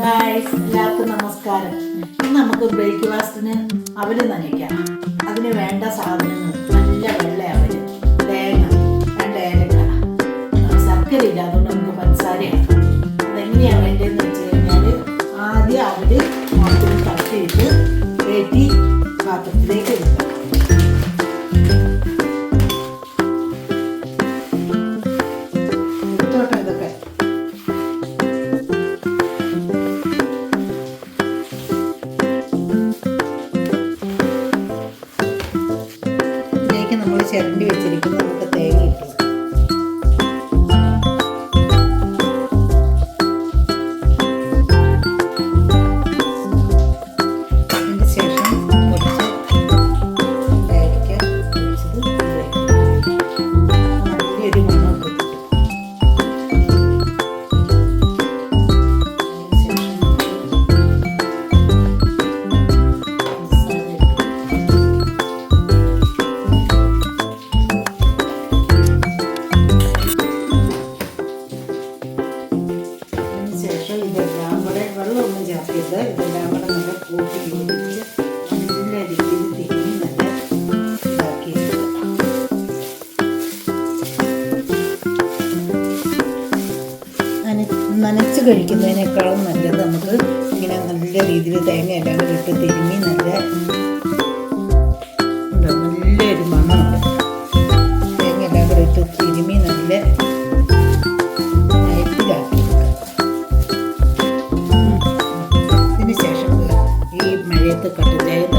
എല്ലാവർക്കും നമസ്കാരം. ഇന്ന് നമുക്ക് ബ്രേക്ക്ഫാസ്റ്റിന് അവൽ നനയ്ക്കാം. അതിന് വേണ്ട സാധനങ്ങൾ നല്ല വെള്ള അവൽ തേങ്ങ രണ്ട് ഏലക്ക ശർക്കര ഇല്ല അതുകൊണ്ട് നമുക്ക് പഞ്ചസാരയാണ്. ചിരണ്ടി വെച്ചിരിക്കുന്ന. കൂടെ വെള്ളമൊന്നും ചേർക്കരുത് ഇതെല്ലാം കൂടെ നമ്മുടെ കൂട്ടി യോജിച്ച് നല്ല രീതിയിൽ തിരിഞ്ഞ് നല്ല ഇതാക്കി എടുക്കുക. നന- നനച്ച് കഴിക്കുന്നതിനേക്കാളും നല്ലത് നമുക്ക് ഇങ്ങനെ നല്ല രീതിയിൽ തേങ്ങ എല്ലാം കൂടി ഇട്ട് തിരിഞ്ഞ് നല്ല சேர்த்து கட்டுகிறேன்